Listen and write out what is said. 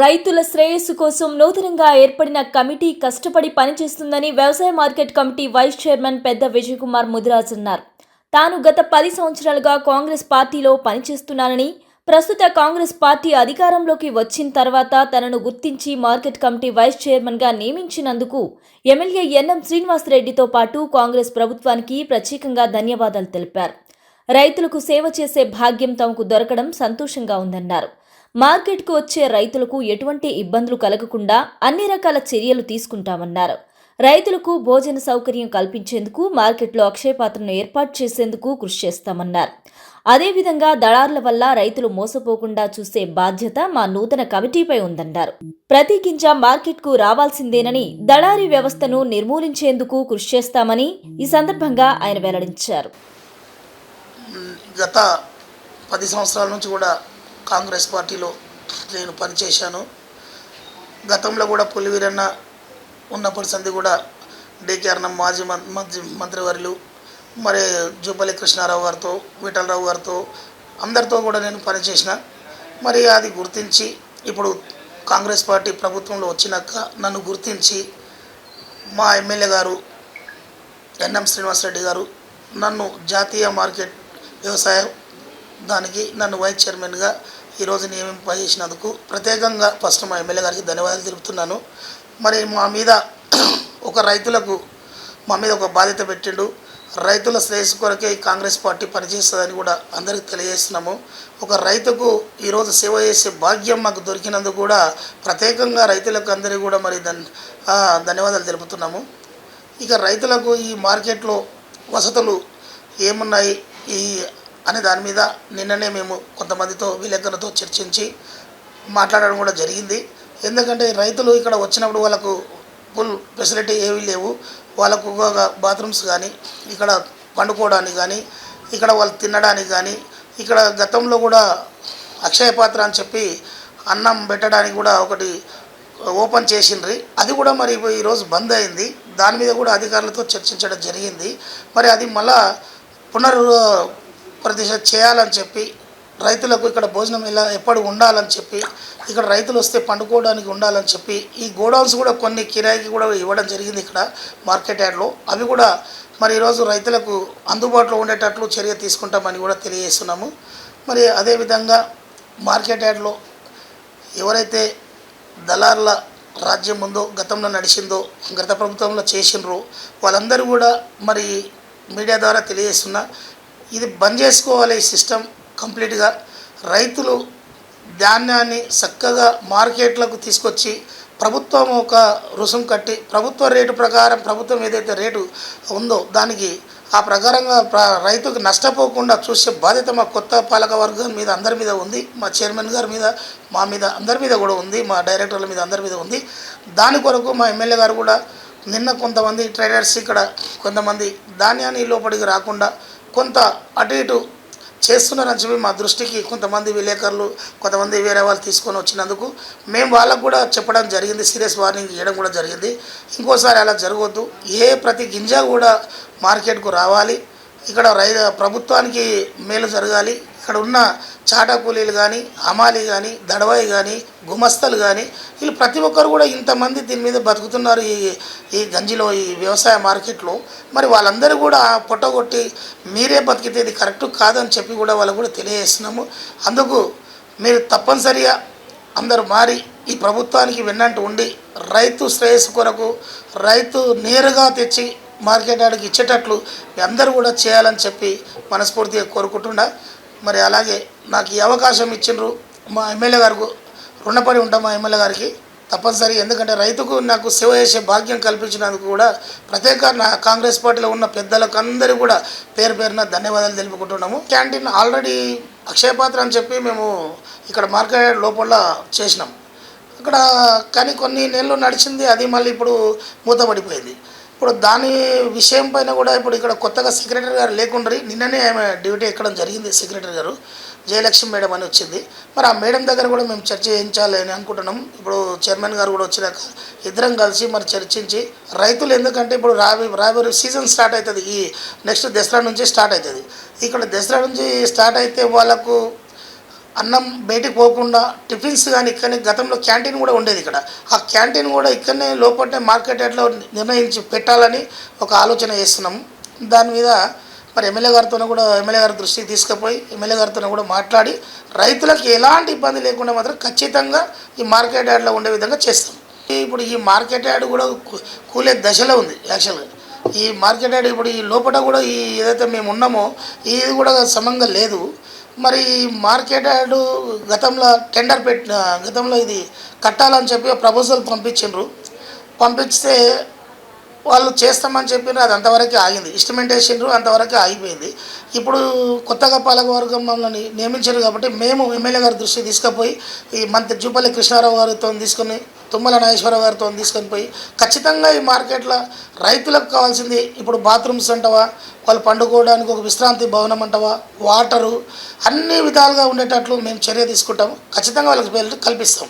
రైతుల శ్రేయస్సు కోసం నూతనంగా ఏర్పడిన కమిటీ కష్టపడి పనిచేస్తుందని వ్యవసాయ మార్కెట్ కమిటీ వైస్ చైర్మన్ పెద్ద విజయ్ కుమార్ ముదిరాజ్ అన్నారు. తాను గత పది సంవత్సరాలుగా కాంగ్రెస్ పార్టీలో పనిచేస్తున్నానని ప్రస్తుత కాంగ్రెస్ పార్టీ అధికారంలోకి వచ్చిన తర్వాత తనను గుర్తించి మార్కెట్ కమిటీ వైస్ చైర్మన్గా నియమించినందుకు ఎమ్మెల్యే ఎన్ఎం శ్రీనివాసరెడ్డితో పాటు కాంగ్రెస్ ప్రభుత్వానికి ప్రత్యేకంగా ధన్యవాదాలు తెలిపారు. రైతులకు సేవ చేసే భాగ్యం తమకు దొరకడం సంతోషంగా ఉందన్నారు. మార్కెట్కు వచ్చే రైతులకు ఎటువంటి ఇబ్బందులు కలగకుండా అన్ని రకాల చర్యలు తీసుకుంటామన్నారు. రైతులకు భోజన సౌకర్యం కల్పించేందుకు మార్కెట్లో అక్షయపాత్రను ఏర్పాటు చేసేందుకు కృషి చేస్తామన్నారు. అదేవిధంగా దళారుల వల్ల రైతులు మోసపోకుండా చూసే బాధ్యత మా నూతన కమిటీపై ఉందన్నారు. ప్రతి గింజ మార్కెట్కు రావాల్సిందేనని దళారీ వ్యవస్థను నిర్మూలించేందుకు కృషి చేస్తామని ఈ సందర్భంగా ఆయన వెల్లడించారు. గత పది సంవత్సరాల నుంచి కూడా కాంగ్రెస్ పార్టీలో నేను పనిచేశాను. గతంలో కూడా పులివీరన్న ఉన్నప్పటి సంది కూడా డీకేఆర్ఎం మాజీ మం- మంత్రి మంత్రివర్యులు మరి జూపల్లి కృష్ణారావు గారితో విఠలరావు గారితో అందరితో కూడా నేను పనిచేసిన. మరి అది గుర్తించి ఇప్పుడు కాంగ్రెస్ పార్టీ ప్రభుత్వంలో వచ్చినాక నన్ను గుర్తించి మా ఎమ్మెల్యే గారు ఎన్ఎం శ్రీనివాసరెడ్డి గారు నన్ను జాతీయ మార్కెట్ వ్యవసాయం దానికి నన్ను వైస్ చైర్మన్గా ఈరోజు నియమింపజేసినందుకు ప్రత్యేకంగా ఫస్ట్ మా ఎమ్మెల్యే గారికి ధన్యవాదాలు తెలుపుతున్నాను. మరి మా మీద ఒక రైతులకు మా మీద ఒక బాధ్యత పెట్టిండు. రైతుల శ్రేయస్సు కొరకే కాంగ్రెస్ పార్టీ పనిచేస్తుందని కూడా అందరికీ తెలియజేస్తున్నాము. ఒక రైతుకు ఈరోజు సేవ చేసే భాగ్యం మాకు దొరికినందుకు కూడా ప్రత్యేకంగా రైతులకు అందరికీ కూడా మరి ధన్యవాదాలు తెలుపుతున్నాము. ఇక రైతులకు ఈ మార్కెట్లో వసతులు ఏమున్నాయి? ఈ అనే దాని మీద నిన్ననే మేము కొంతమందితో విలేకరులతో చర్చించి మాట్లాడడం కూడా జరిగింది. ఎందుకంటే రైతులు ఇక్కడ వచ్చినప్పుడు వాళ్ళకు ఫుల్ ఫెసిలిటీ ఏమీ లేవు. వాళ్ళకు బాత్రూమ్స్ కానీ ఇక్కడ పండుకోవడానికి కానీ ఇక్కడ వాళ్ళు తినడానికి కానీ ఇక్కడ గతంలో కూడా అక్షయ పాత్ర అని చెప్పి అన్నం పెట్టడానికి కూడా ఒకటి ఓపెన్ చేసిండ్రి. అది కూడా మరి ఇప్పుడు ఈరోజు బంద్ అయింది. దాని మీద కూడా అధికారులతో చర్చించడం జరిగింది. మరి అది మళ్ళా పునర్ ప్రతిష చేయాలని చెప్పి రైతులకు ఇక్కడ భోజనం ఇలా ఎప్పుడు ఉండాలని చెప్పి ఇక్కడ రైతులు వస్తే పండుకోవడానికి ఉండాలని చెప్పి ఈ గోడౌన్స్ కూడా కొన్ని కిరాయికి కూడా ఇవ్వడం జరిగింది ఇక్కడ మార్కెట్ యార్డ్లో. అవి కూడా మరి ఈరోజు రైతులకు అందుబాటులో ఉండేటట్లు చర్య తీసుకుంటామని కూడా తెలియజేస్తున్నాము. మరి అదేవిధంగా మార్కెట్ యార్డ్లో ఎవరైతే దళారుల రాజ్యం ఉందో గతంలో నడిచిందో గత ప్రభుత్వంలో చేసినరో వాళ్ళందరూ కూడా మరి మీడియా ద్వారా తెలియజేస్తున్నా ఇది బంద్ చేసుకోవాలి ఈ సిస్టమ్ కంప్లీట్గా. రైతులు ధాన్యాన్ని చక్కగా మార్కెట్లకు తీసుకొచ్చి ప్రభుత్వం ఒక రుసుం కట్టి ప్రభుత్వ రేటు ప్రకారం ప్రభుత్వం ఏదైతే రేటు ఉందో దానికి ఆ ప్రకారంగా రైతుకు నష్టపోకుండా చూసే బాధ్యత మా కొత్త పాలక వర్గం మీద అందరి మీద ఉంది. మా చైర్మన్ గారి మీద మా మీద అందరి మీద కూడా ఉంది. మా డైరెక్టర్ల మీద అందరి మీద ఉంది. దాని కొరకు మా ఎమ్మెల్యే గారు కూడా నిన్న కొంతమంది ట్రేడర్స్ ఇక్కడ కొంతమంది ధాన్యాన్ని లోపలికి రాకుండా కొంత అటు ఇటు చేస్తున్నారని చెప్పి మా దృష్టికి కొంతమంది విలేకరులు కొంతమంది వేరే వాళ్ళు తీసుకొని వచ్చినందుకు మేము వాళ్ళకు కూడా చెప్పడం జరిగింది సీరియస్ వార్నింగ్ ఇవ్వడం కూడా జరిగింది. ఇంకోసారి అలా జరగవద్దు ఏ ప్రతి గింజ కూడా మార్కెట్కు రావాలి. ఇక్కడ రై ప్రభుత్వానికి మేలు జరగాలి. అక్కడ ఉన్న చాటా కూలీలు కానీ హమాలి కానీ దడవాయి కానీ గుమస్తలు కానీ వీళ్ళు ప్రతి ఒక్కరు కూడా ఇంతమంది దీని మీద బతుకుతున్నారు ఈ ఈ గంజిలో ఈ వ్యవసాయ మార్కెట్లో. మరి వాళ్ళందరూ కూడా పొట్టగొట్టి మీరే బతికితే ఇది కరెక్ట్ కాదని చెప్పి కూడా వాళ్ళకు కూడా తెలియజేస్తున్నాము. అందుకు మీరు తప్పనిసరిగా అందరూ మారి ఈ ప్రభుత్వానికి వెన్నంటూ ఉండి రైతు శ్రేయస్సు కొరకు రైతు నేరుగా తెచ్చి మార్కెట్ ఆడికి ఇచ్చేటట్లు అందరూ కూడా చేయాలని చెప్పి మనస్ఫూర్తిగా కోరుకుంటున్నా. మరి అలాగే నాకు ఈ అవకాశం ఇచ్చిండ్రు మా ఎమ్మెల్యే గారికి రుణపడి ఉంటాం మా ఎమ్మెల్యే గారికి తప్పనిసరి. ఎందుకంటే రైతుకు నాకు సేవ చేసే భాగ్యం కల్పించినందుకు కూడా ప్రత్యేక నా కాంగ్రెస్ పార్టీలో ఉన్న పెద్దలకు అందరూ కూడా పేరు పేరున ధన్యవాదాలు తెలుపుకుంటున్నాము. క్యాంటీన్ ఆల్రెడీ అక్షయపాత్ర అని చెప్పి మేము ఇక్కడ మార్కెట్ లోపల చేసినాం. అక్కడ కానీ కొన్ని నెలలు నడిచింది అది మళ్ళీ ఇప్పుడు మూతపడిపోయింది. ఇప్పుడు దాని విషయం పైన కూడా ఇప్పుడు ఇక్కడ కొత్తగా సెక్రటరీ గారు లేకుండా నిన్ననే ఆమె డ్యూటీ ఎక్కడం జరిగింది సెక్రటరీ గారు జయలక్ష్మి మేడం అని వచ్చింది. మరి ఆ మేడం దగ్గర కూడా మేము చర్చ చేయించాలి అని అనుకుంటున్నాం. ఇప్పుడు చైర్మన్ గారు కూడా వచ్చినాక ఇద్దరం కలిసి మరి చర్చించి రైతులు ఎందుకంటే ఇప్పుడు రాబోయే రాబోయే సీజన్ స్టార్ట్ అవుతుంది. ఈ నెక్స్ట్ దసరా నుంచి స్టార్ట్ అవుతుంది. ఇక్కడ దసరా నుంచి స్టార్ట్ అయితే వాళ్ళకు అన్నం బయటికి పోకుండా టిఫిన్స్ కానీ ఇక్కడనే గతంలో క్యాంటీన్ కూడా ఉండేది ఇక్కడ. ఆ క్యాంటీన్ కూడా ఇక్కడనే లోపలనే మార్కెట్ యార్డ్లో నిర్ణయించి పెట్టాలని ఒక ఆలోచన చేస్తున్నాము దాని మీద మరి ఎమ్మెల్యే గారితో కూడా ఎమ్మెల్యే గారి దృష్టికి తీసుకుపోయి ఎమ్మెల్యే గారితో కూడా మాట్లాడి రైతులకు ఎలాంటి ఇబ్బంది లేకుండా మాత్రం ఖచ్చితంగా ఈ మార్కెట్ యార్డ్లో ఉండే విధంగా చేస్తాం. ఇప్పుడు ఈ మార్కెట్ యార్డ్ కూడా కూలే దశలో ఉంది యాక్చువల్గా. ఈ మార్కెట్ యార్డ్ ఇప్పుడు ఈ లోపల కూడా ఈ ఏదైతే మేము ఉన్నామో ఇది కూడా సమంగా లేదు. మరి మార్కెట్ గతంలో టెండర్ పెట్టిన గతంలో ఇది కట్టాలని చెప్పి ప్రపోజల్ పంపించిండ్రు. పంపిస్తే వాళ్ళు చేస్తామని చెప్పిన అది అంతవరకు ఆగింది. ఇన్స్ట్రుమెంట్ అంతవరకు అంతవరకే ఆగిపోయింది. ఇప్పుడు కొత్తగా పాలకవర్గం మమ్మల్ని నియమించారు కాబట్టి మేము ఎమ్మెల్యే గారి దృష్టి తీసుకుపోయి ఈ మంత్రి జూపల్లి కృష్ణారావు గారితో తీసుకొని తుమ్మల నాగేశ్వరరావు గారితో తీసుకొని పోయి ఖచ్చితంగా ఈ మార్కెట్లో రైతులకు కావాల్సింది ఇప్పుడు బాత్రూమ్స్ అంటవా వాళ్ళు పండుకోవడానికి ఒక విశ్రాంతి భవనం అంటవా వాటరు అన్ని విధాలుగా ఉండేటట్లు మేము చర్య తీసుకుంటాము. ఖచ్చితంగా వాళ్ళకి కల్పిస్తాం